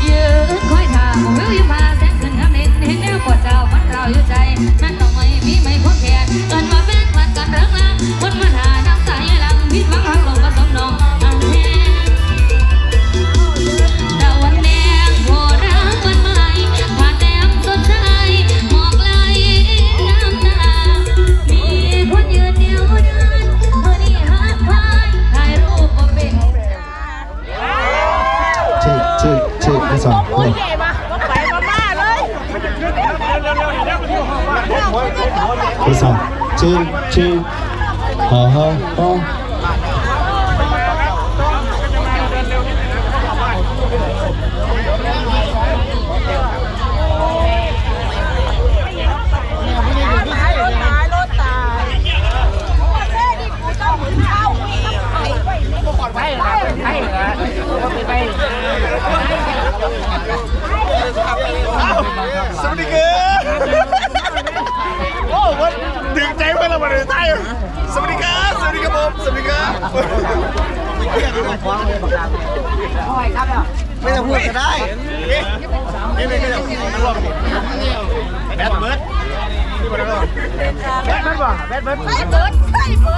E ที่สองคน ไปมาม่าเลยที่สองชื่อชื่อฮ่าฮ่าฮ่าตายรถตายรถตายโอ้เท่ดิกูต้องหมุนเข้าไปไปไปไปไป วัสดีครับโอ้วันดึงใจเพื่อนเรามาเลยไทยสวัสดีครับสวัสดีครับผมสวัสดีครับไม่ต้องพูดก็ได้ไม่ไม่ไม่ต้องนั่งรอแบทเบิร์ดแบทเบิร์ดแบทเบิร์ดไปเบิร์ดไปเบิร์ด